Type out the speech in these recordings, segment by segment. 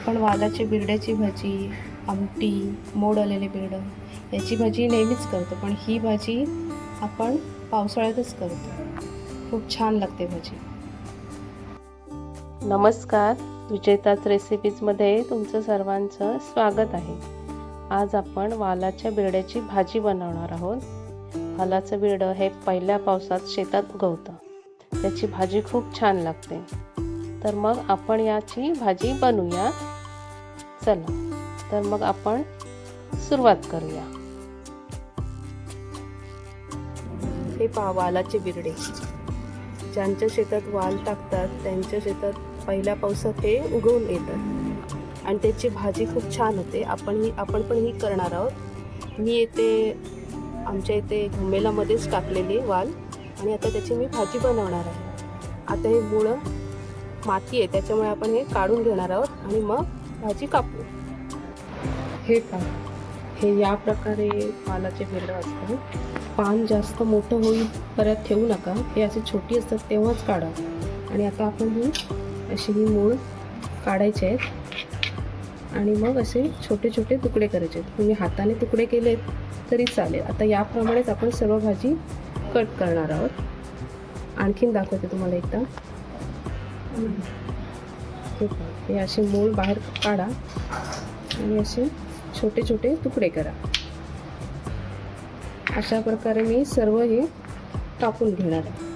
आपण वालाच्या बिरड्याची भाजी आमटी मोड आलेले बिरडं याची भाजी नेहमीच करतो. पण ही भाजी आपण पावसाळ्यातच करतो. खूप छान लागते भाजी. नमस्कार. विजेताच रेसिपीजमध्ये तुमचं सर्वांचं स्वागत आहे. आज आपण वालाच्या बिरड्याची भाजी बनवणार आहोत. वालाचं बिरडं हे पहिल्या पावसात शेतात उगवतं. त्याची भाजी खूप छान लागते. तर मग आपण याची भाजी बनवूया. चला तर मग आपण सुरुवात करूया. हे पहा वालाचे बिरडे. ज्यांच्या शेतात वाल टाकतात त्यांच्या शेतात पहिल्या पावसात हे उगवून येतात. आणि त्याची भाजी खूप छान होते. आपण ही आपण पण ही करणार आहोत. मी येते आमच्या इथे घुमेलामध्येच टाकलेली वाल. आणि आता त्याची मी भाजी बनवणार आहे. आता हे मुळं माती आहे त्याच्यामुळे आपण हे काढून घेणार आहोत. आणि मग भाजी कापू. हे पहा. हे या प्रकारे पालाचे वेगळं असतात पान जास्त मोठं होईल परत ठेवू नका. हे असे छोटी असतात तेव्हाच काढा. आणि आता आपण ही अशी ही मूळ काढायचे आहेत. आणि मग असे छोटे छोटे तुकडे करायचे आहेत. तुम्ही हाताने तुकडे केलेत तरी चालेल. आता याप्रमाणेच आपण सर्व भाजी कट करणार आहोत. आणखीन दाखवते तुम्हाला एकदा. हे असे मूळ बाहेर काढा आणि असे छोटे छोटे तुकडे करा. अशा प्रकारे मी सर्व हे कापून घेणार आहे.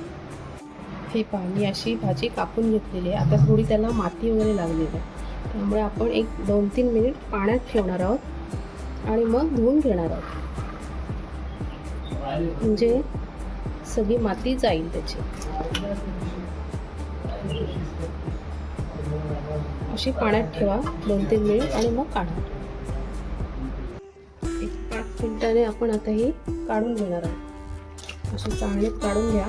हे पहा मी अशी भाजी कापून घेतलेली आहे. आता थोडी त्याला माती वगैरे लागलेली आहे. त्यामुळे आपण एक दोन तीन मिनिट पाण्यात ठेवणार आहोत आणि मग धुवून घेणार आहोत. म्हणजे सगळी माती जाईल त्याची. अशी पाण्यात ठेवा. दोन तीन मिनिट आणि मग काढा. एक पाच मिनिटाने आपण आता ही काढून घेणार आहोत. अशी चांगलीत काढून घ्या.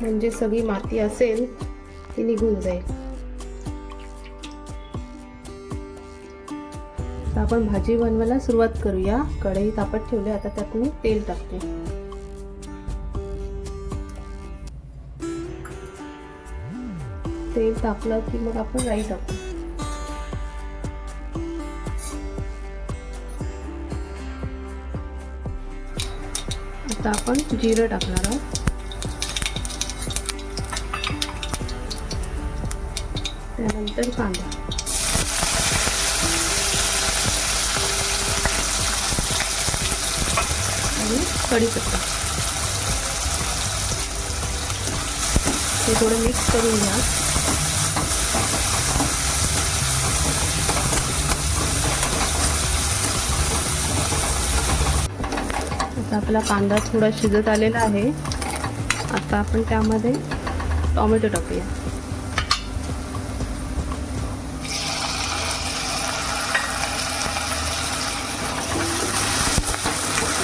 म्हणजे सगळी माती असेल ती निघून जाईल. आपण भाजी बनवायला सुरुवात करूया. कढई तापत ठेवले आता त्यात मी तेल टाकते. तेल तापलं की मग आपण राई टाकू. आता आपण जिरं टाकणार आहोत. त्यानंतर कांदा. आणि कढीपत्ता. हे थोडं मिक्स करून घ्या. आता आपला कांदा थोडा शिजत आलेला आहे. आता आपण त्यामध्ये टॉमॅटो टाकूया.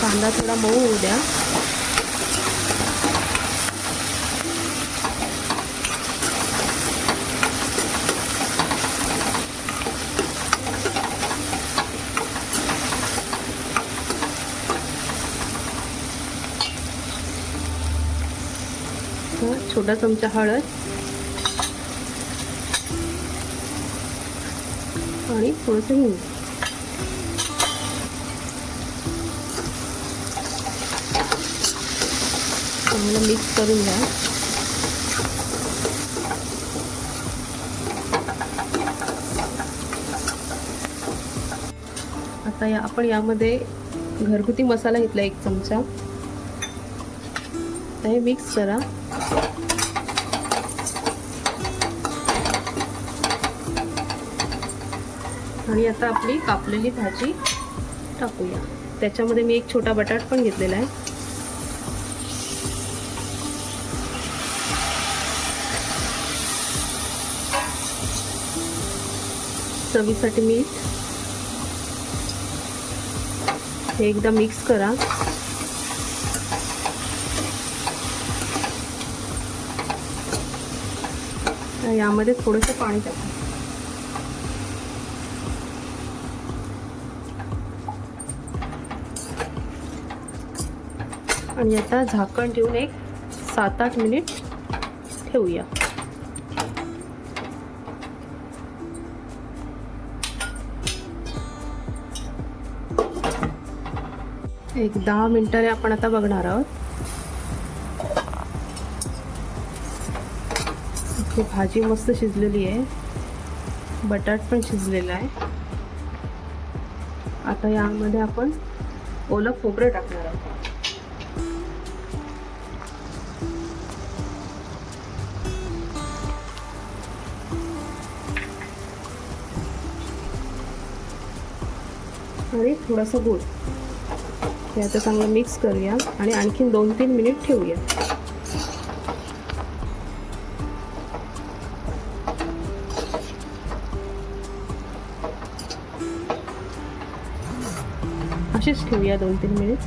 कांदा थोडा मऊ होऊ द्या तर छोटा चमचा हळद आणि थोडंसं हिंग. चांगलं मिक्स करून घ्या. आता या आपण यामध्ये घरगुती मसाला घेतला एक चमचा. ते हे मिक्स करा. आणि आता आपली कापलेली भाजी टाकूया. त्याच्यामध्ये मी एक छोटा बटाट पण घेतलेला आहे. चवीसाठी मीठ. हे एकदा मिक्स करा. यामध्ये थोडंसं पाणी टाका. आणि आता झाकण ठेवून एक सात आठ मिनिट ठेवूया. एक दहा मिनिटाने आपण आता बघणार आहोत. भाजी मस्त शिजलेली आहे. बटाट पण शिजलेला आहे. आता यामध्ये आपण ओलं खोबरं टाकणार आहोत. आणि थोडासा गूळ. हे आता चांगलं मिक्स करूया आणि आणखीन दोन तीन मिनिट ठेवूया. अशीच ठेवूया दोन तीन मिनिट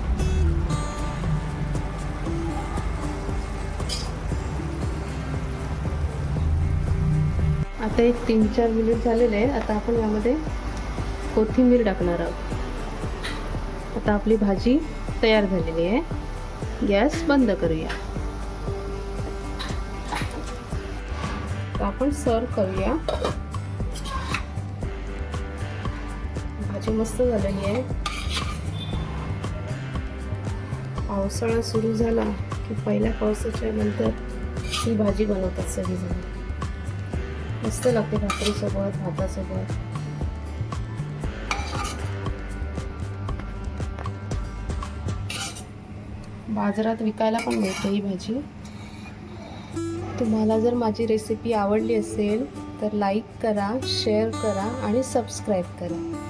आता एक तीन चार मिनिट झालेले आहे आता आपण यामध्ये कोथिंबीर टाकणार आहोत. आता आपली भाजी तयार झालेली आहे. गॅस बंद करूया. आपण सर्व करूया. भाजी मस्त झालेली आहे. पावसाळा सुरू झाला की पहिल्या पावसाच्या नंतर ही भाजी बनवतात सगळीजण. मस्त लागते भाकरीसोबत भातासोबत. बाजारात विकायला पण मिळते ही भाजी. तुम्हाला जर माझी रेसिपी आवडली असेल तर लाईक करा शेअर करा आणि सबस्क्राईब करा.